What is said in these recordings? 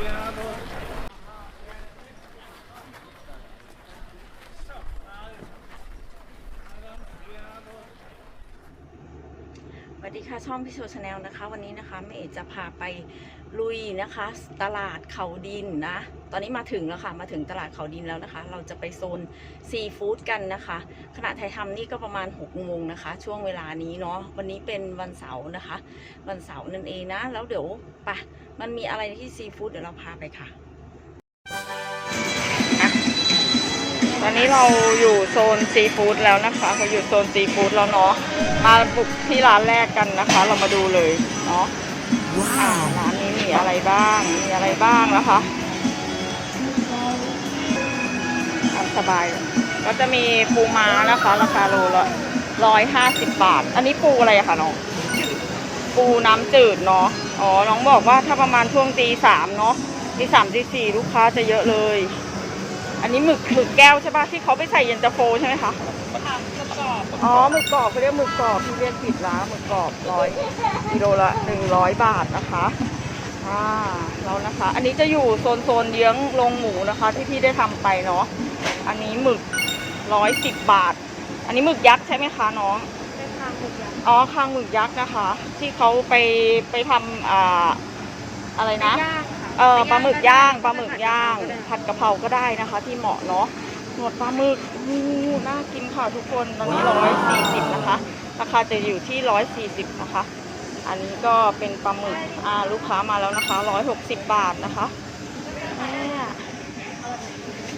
สวัสดีค่ะช่องพี่โชชาแนลนะคะ วันนี้นะคะแม่เอกจะพาไปลุยนะคะ ตลาดเขาดินนะ ตอนนี้มาถึงแล้วค่ะ มาถึงตลาดเขาดินแล้วนะคะ เราจะไปโซนซีฟู้ดกันนะคะ ขณะไทยทำนี่ก็ประมาณ6โมงนะคะ ช่วงเวลานี้เนาะวันนี้เป็นวันเสาร์นะคะ วันเสาร์นั่นเองนะ แล้วเดี๋ยวไปะ มันมีอะไรที่ซีฟู้ดเดี๋ยวเราพาไปค่ะ ตอนนี้เราอยู่โซนซีฟู้ดแล้วนะคะเราอยู่โซนซีฟู้ดแล้วเนาะ มาบุกที่ร้านแรกกันนะคะ เรามาดูเลยเนาะอ่าร้านนี้มีอะไรบ้าง มีอะไรบ้างนะคะอันสบาย ก็จะมีปูม้านะคะ ราคาโลละร้อยห้าสิบบาท อันนี้ปูอะไรอะคะน้อง ปูน้ำจืดเนาะ อ๋อ น้องบอกว่าถ้าประมาณช่วงตีสามเนาะตีสามตีสี่ลูกค้าจะเยอะเลย อันนี้หมึกหมึกแก้วใช่ปะที่เขาไปใส่เย็นตาโฟใช่ไหมคะอ๋อ หมึกกรอบเขาเรียกหมึกกรอบพี่เรียกผิดละหมึกกรอบร้อยกิโลละหนึ่งร้อยบาทนะคะอ่าแล้วนะคะ อันนี้จะอยู่โซนโซนเยื้องโรงหมูนะคะ ที่พี่ได้ทำไปเนาะ อันนี้หมึกร้อยสิบบาท อันนี้หมึกยักษ์ใช่ไหมคะน้อง อ๋อคางหมึกยักษ์นะคะ ที่เขาไปไปทำอ่าอะไรนะ เออปลาหมึกย่างปลาหมึกย่าง ผัดกะเพราก็ได้นะคะ ที่เหมาะเนาะหนวดปลาหมึกอู้น่ากินค่ะทุกคนตอนนี้ร้อยสี่สิบนะคะราคาจะอยู่ที่ร้อยสี่สิบนะคะ อันนี้ก็เป็นปลาหมึกอ่าลูกค้ามาแล้วนะคะร้อยหกสิบบาทนะคะเนี่ย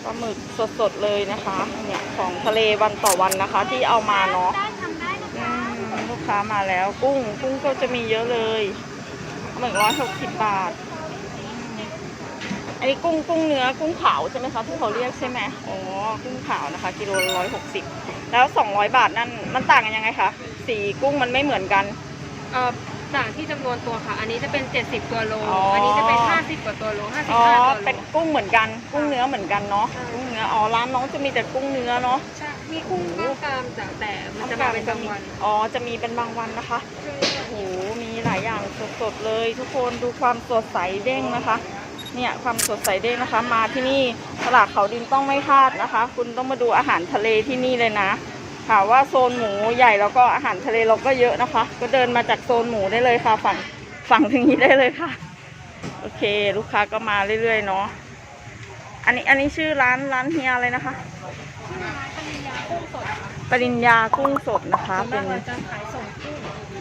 ปลาหมึกสดๆเลยนะคะ เนี่ยของทะเลวันต่อวันนะคะ ที่เอามาเนาะอืม ลูกค้ามาแล้ว กุ้ง กุ้งก็จะมีเยอะเลยปลาหมึกร้อยหกสิบบาท อันนี้กุ้งกุ้งเนื้อกุ้งเผาใช่ไหมคะที่เขาเรียกใช่ไหมอ๋อกุ้งเผานะคะกิโลละร้อยหกสิบแล้วสองร้อยบาทนั่นมันต่างกันยังไงคะสีกุ้งมันไม่เหมือนกันเอ่อต่างที่จำนวนตัวค่ะ อันนี้จะเป็น 70 ตัวโล อ๋ออั อันนี้จะเป็น 50 กว่าตัวโลอ๋อ55ตัวโล เป็นกุ้งเหมือนกัน กุ้งเนื้อเหมือนกันเนาะกุ้งเนื้ออ๋อร้านน้องจะมีแต่กุ้งเนื้อเนาะ ใช่ มีกุ้งกล้ามกรามแต่แต่มันจะมาเป็นบางวันอ๋อ จะมีเป็นบางวันนะคะโอ้โหมีหลายอย่างสดๆเลย ทุกคนดูความสดใสเด้งนะคะ เนี่ยความสดใสเด้งนะคะ มาที่นี่ตลาดเขาดินต้องไม่พลาดนะคะ คุณต้องมาดูอาหารทะเลที่นี่เลยนะค่ะว่าโซนหมูใหญ่แล้วก็อาหารทะเลเราก็เยอะนะคะ ก็เดินมาจากโซนหมูได้เลยค่ะฝั่งฝั่งทางนี้ได้เลยค่ะ โอเค ลูกค้าก็มาเรื่อยๆเนาะอันนี้อันนี้ชื่อร้านร้านเฮียอะไรนะคะ ปริญญากุ้งสดนะคะส่วนเป็มานกเราจะขายส่งกุ้ง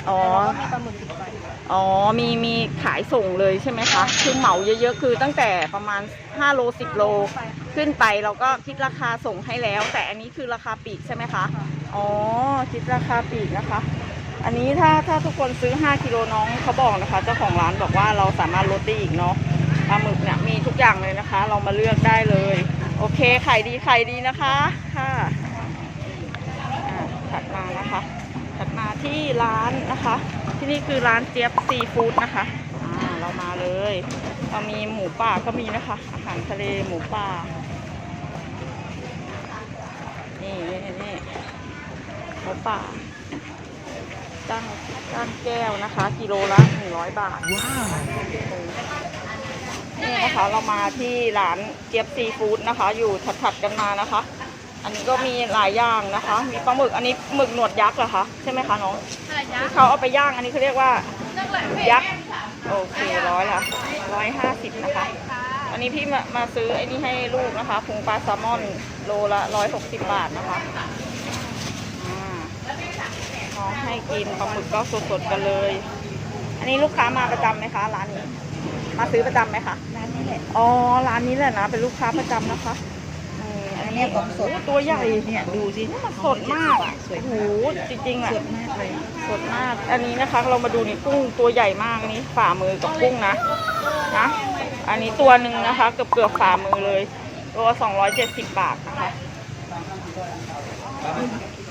อ๋อ แล้วก็มีปลาหมึกติดไปอ๋อ มีมีขายส่งเลยใช่ไหมคะ คือเหมาเยอะๆ คือตั้งแต่ประมาณ 5 โล 10 โลขึ้นไปเราก็คิดราคาส่งให้แล้ว แต่อันนี้คือราคาปลีกใช่ไหมคะ อ๋อ คิดราคาปลีกนะคะ อันนี้ถ้าถ้าทุกคนซื้อ 5 กิโลน้องเขาบอกนะคะ เจ้าของร้านบอกว่าเราสามารถลดได้อีกเนาะ ปลาหมึกเนี่ยมีทุกอย่างเลยนะคะ เรามาเลือกได้เลย โอเคขายดีขายดีนะคะ ค่ะอ่า ถัดมานะคะ ถัดมาที่ร้านนะคะ ที่นี่คือร้านเจี๊ยบซีฟู้ดนะคะอ่าเรามาเลยเรามีหมูป่าก็มีนะคะ อาหารทะเลหมูป่านี่นี่นี่หมูป่าจ้างจ้างแก้วนะคะ กิโลละหนึ่งร้อยบาทว้าวนี่นะคะเรามาที่ร้านเจี๊ยบซีฟู้ดนะคะ อยู่ถัดๆกันมานะคะ อันนี้ก็มีหลายอย่างนะคะ มีปลาหมึก อันนี้หมึกหนวดยักษ์เหรอคะ ใช่ไหมคะน้องที่เขาเอาไปย่าง อันนี้เขาเรียกว่า ยักษ์ โอเคร้อยละร้อยห้าสิบนะคะ อันนี้พี่มามาซื้อไอ้นี่ให้ลูกนะคะพุงปลาแซลมอนโลละร้อยหกสิบบาทนะคะอ่าน้องให้กินปลาหมึกก็สดๆกันเลย อันนี้ลูกค้ามาประจำไหมคะร้านนี้ มาซื้อประจำไหมคะ ร้านนี้แหละ อ๋อ ร้านนี้แหละนะ เป็นลูกค้าประจำนะคะอืมอั นนี้ของสดโอ้ตัวใหญ่เนี่ยดูสิมันสดมากอะโอ้โหจริงๆอะสดมากเลยสดมาก อันนี้นะคะ เรามาดูนี่กุ้งตัวใหญ่มากอันนี้ฝ่ามือกับกุ้งนะนะอันนี้ตัวหนึ่งนะคะ เกือบเกือบฝ่ามือเลยตัวสองร้อยเจ็ดสิบบาทนะคะ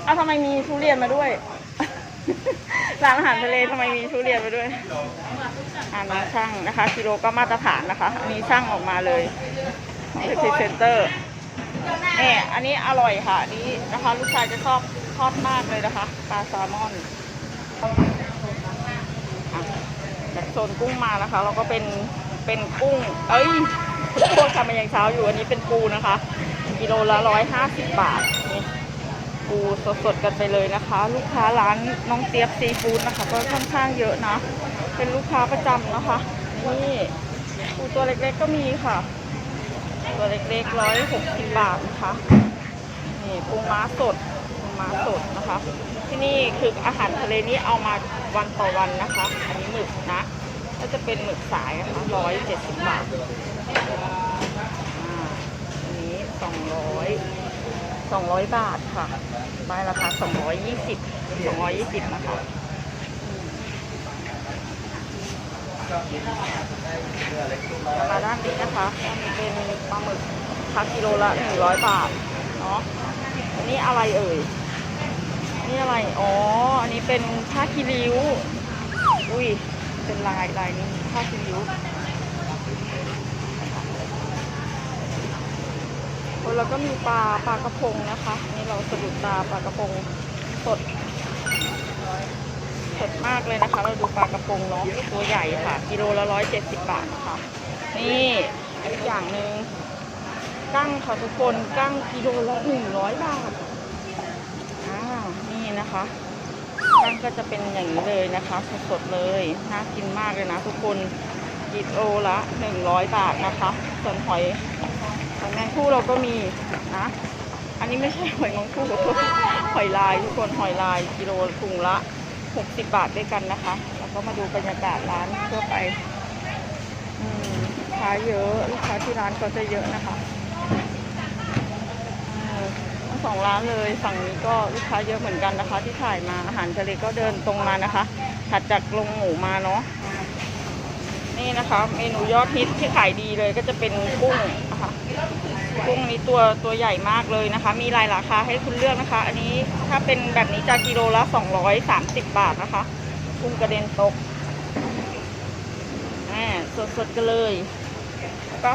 เอ้าทำไมมีทุเรียนมาด้วยร้านอาหารทะเลทำไมมีทุเรียนมาด้วยอ่าน้องช่างนะคะกิโลก็มาตรฐานนะคะ อันนี้ช่างออกมาเลยเป็นพรีเซนเตอร์ นี่อันนี้อร่อยค่ะอันนี้นะคะ ลูกชายจะชอบทอดมากเลยนะคะปลาแซลมอนจากโซนกุ้งมานะคะ เราก็เป็นเป็นกุ้ง เอ้ยพวกทำมาอย่างเช้าอยู่อันนี้เป็นปูนะคะ กิโลละร้อยห้าสิบบาทนี่ปูสดๆกันไปเลยนะคะ ลูกค้าร้านน้องเตียบซีฟู้ดนะคะ ก็ค่อนข้างเยอะนะ เป็นลูกค้าประจำนะคะ นี่ปูตัวเล็กๆก็มีค่ะ ตัวเล็กๆร้อยหกสิบบาทนะคะนี่ปูม้าสดปูม้าสดนะคะ ที่นี่คืออาหารทะเลนี้เอามาวันต่อวันนะคะ อันนี้หมึกนะก็จะเป็นหมึกสายนะคะร้อยเจ็ดสิบบาทอันนี้สองร้อยสองร้อยบาทค่ะใบราคาสองร้อยยี่สิบสองร้อยยี่สิบนะคะ มาด้านนี้นะคะอันนี้เป็นปลาหมึกคักิโลละหนึ่งร้อยบาท เนาะ อันนี้อะไรเอ่ย นี่อะไร อ๋อ อันนี้เป็นผ้าคีริ้ว อุ้ย เป็นลายลายนี้ผ้าคีริ้วแล้วก็มีปลาปลากระพงนะคะ นี่เราสะดุดตาปลากระพงสด สดมากเลยนะคะ เราดูปลากระพงเนาะตัวใหญ่ค่ะ กิโลละร้อยเจ็ดสิบบาทนะคะนี่อีกอย่างหนึ่งกั้งค่ะทุกคนกั้งกิโลละหนึ่งร้อยบาทอ่านี่นะคะกั้งก็จะเป็นอย่างนี้เลยนะคะ สดๆเลยน่ากินมากเลยนะทุกคนกิโลละหนึ่งร้อยบาทนะคะ ส่วนหอยหอยแมงคู่เราก็มีนะอันนี้ไม่ใช่หอยแมงคู่หอยลายทุกคนหอยลายกิโลถุงละ 60 บาทด้วยกันนะคะ แล้วก็มาดูบรรยากาศร้านทั่วไปลูกค้าเยอะ ลูกค้าที่ร้านก็จะเยอะนะคะทั้งสองร้านเลยฝั่งนี้ก็ลูกค้าเยอะเหมือนกันนะคะ ที่ถ่ายมาอาหารทะเลก็เดินตรงมานะคะถัดจากลงหมูมาเนาะนี่นะคะ เมนูยอดฮิตที่ขายดีเลยก็จะเป็นกุ้งนะคะ กุ้งนี้ตัวตัวใหญ่มากเลยนะคะ มีหลายราคาให้คุณเลือกนะคะ อันนี้ถ้าเป็นแบบนี้จะกิโลละ 230 บาทนะคะกุ้งกระเด็นตกอ่าสดๆกันเลยก็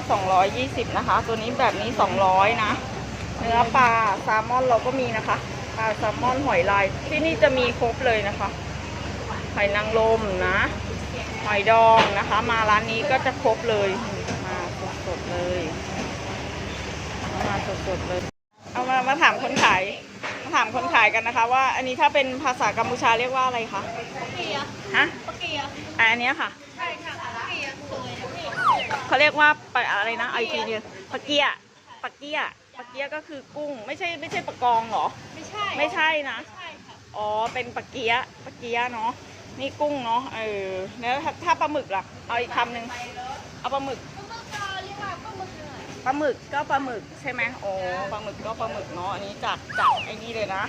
220 นะคะ ตัวนี้แบบนี้ 200 นะ เนื้อปลาแซลมอนเราก็มีนะคะปลาแซลมอนหอยลายที่นี่จะมีครบเลยนะคะหอยนางรมนะหอยดองนะคะ มาร้านนี้ก็จะครบเลยมาสดๆเลย สดๆเลย เอามามาถามคนขาย มาถามคนขายกันนะคะ ว่าอันนี้ถ้าเป็นภาษากัมพูชาเรียกว่าอะไรคะเกียร์ฮะปะเกียร์อะอันเนี้ยค่ะ ใช่ค่ะปะเกียร์สวยนะพี่เขาเรียกว่าปะอะไรนะเอาอีกทีนึงปะเกียะปะเกียะปะเกียะก็คือกุ้ง ไม่ใช่ไม่ใช่ปะกองเหรอ ไม่ใช่ ไม่ใช่นะ ใช่ค่ะ อ๋อ เป็นปะเกียะปะเกียะเนาะ นี่กุ้งเนาะ เออ แล้วถ้าถ้าปลาหมึกล่ะ เอาอีกคำหนึ่งเอาปลาหมึกก็มึกก็เรียกว่าก็มึกเหนื่อย ปลาหมึกก็ปลาหมึกใช่ไหมโอ้ปลาหมึกก็ปลาหมึกเนาะอันนี้จากจากไอ้นี่เลยนะ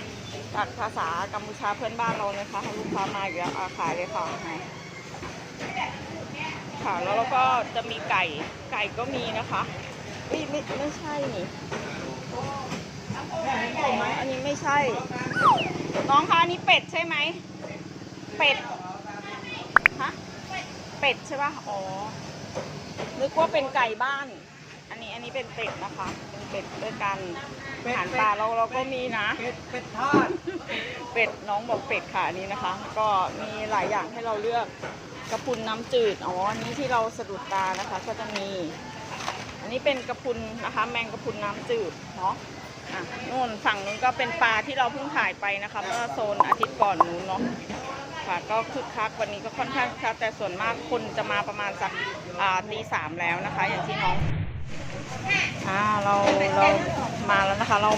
จากภาษากัมพูชาเพื่อนบ้านเราเลยค่ะให้ลูกค้ามาอีกแล้วอาขายเลยค่ะค่ะแล้วเราก็จะมีไก่ไก่ก็มีนะคะเอ้ยไม่ไม่ใช่นี่ใช่ไหมอันนี้ไม่ใช่ น้องคะอันนี้เป็ดใช่ไหมเป็ดฮะเป็ดใช่ป่ะอ๋อนึกว่าเป็นไก่บ้าน อันนี้อันนี้เป็นเป็ดนะคะ เป็นเป็ดด้วยกันอาหารปลาเราเราก็มีนะ เป็ดเป็ดทอด เป็ดน้องบอกเป็ดค่ะอันนี้นะคะ ก็มีหลายอย่างให้เราเลือกกระพุนน้ำจืด อ๋อ อันนี้ที่เราสะดุดตานะคะ ก็จะมี อันนี้เป็นกระพุนนะคะ แมงกระพุนน้ำจืดเนาะอะนู่นฝั่งนู้นก็เป็นปลาที่เราเพิ่งถ่ายไปนะคะเมื่อโซนอาทิตย์ก่อนนู้นเนาะค่ะก็คึกคักวันนี้ก็ค่อนข้างคึกคักแต่ส่วนมากคนจะมาประมาณสักอ่าตีสามแล้วนะคะ อย่างที่น้อง อ่าเราเรามาแล้วนะคะ เรา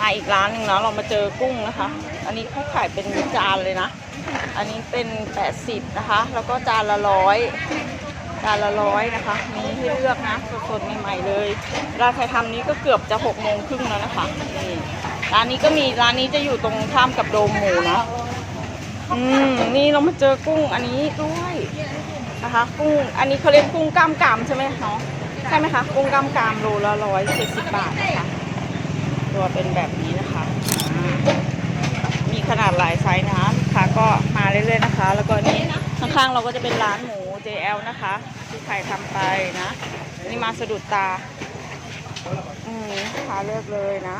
มาอีกร้านหนึ่งเนาะเรามาเจอกุ้งนะคะ อันนี้เขาขายเป็นจานเลยนะ อันนี้เป็น80นะคะ แล้วก็จานละร้อยจานละร้อยนะคะ มีให้เลือกนะสดๆใหม่ๆเลยร้านไทยทำนี้ก็เกือบจะ6โมงครึ่งแล้วนะคะนี่ร้านนี้ก็มีร้านนี้จะอยู่ตรงข้ามกับโดมหมูนะอืมนี่เรามาเจอกุ้งอันนี้ด้วยนะคะ กุ้งอันนี้เขาเรียกกุ้งกล้ามกรามใช่ไหมเนาะ ใช่ไหมคะกุ้งกล้ามกรามโลละร้อยเจ็ดสิบบาทนะคะ ตัวเป็นแบบนี้นะคะ มีขนาดหลายไซส์นะคะกค้าก็มาเรื่อยๆนะคะ แล้วก็นี่ข้างๆเราก็จะเป็นร้านหมู JL นะคะที่ใครทำไปนะ นี่มาสะดุดตา อืมค้าเลือกเลยนะ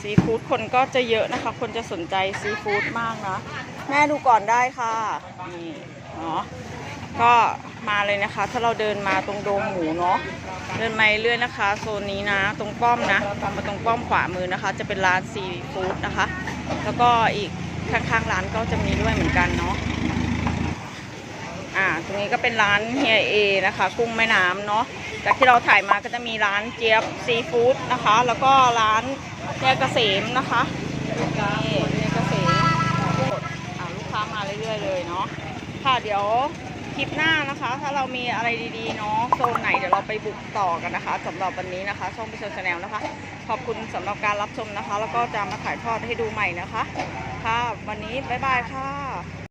ซีฟู้ดคนก็จะเยอะนะคะ คนจะสนใจซีฟู้ดมากนะ แม่ดูก่อนได้ค่ะ นี่เนาะ ก็มาเลยนะคะ ถ้าเราเดินมาตรงโดมหมูเนาะเดินมาเรื่อยๆนะคะ โซนนี้นะ ตรงป้อมนะมาตรงป้อมขวามือนะคะ จะเป็นร้านซีฟู้ดนะคะ แล้วก็อีกข้างๆร้านก็จะมีด้วยเหมือนกันเนาะอ่าตรงนี้ก็เป็นร้านเฮียเอนะคะ กุ้งแม่น้ำเนาะจากที่เราถ่ายมาก็จะมีร้านเจี๊ยบซีฟู้ดนะคะ แล้วก็ร้านเฮียเกษมนะคะนี่เฮียเกษมอ่าลูกค้ามาเรื่อยๆเลยเนาะค่ะเดี๋ยว คลิปหน้านะคะ ถ้าเรามีอะไรดีๆเนาะโซนไหนเดี๋ยวเราไปบุกต่อกันนะคะสำหรับวันนี้นะคะช่องพิเศษแนลนะคะ ขอบคุณสำหรับการรับชมนะคะ แล้วก็จะมาถ่ายทอดให้ดูใหม่นะคะ ค่ะ วันนี้บ๊ายบายค่ะ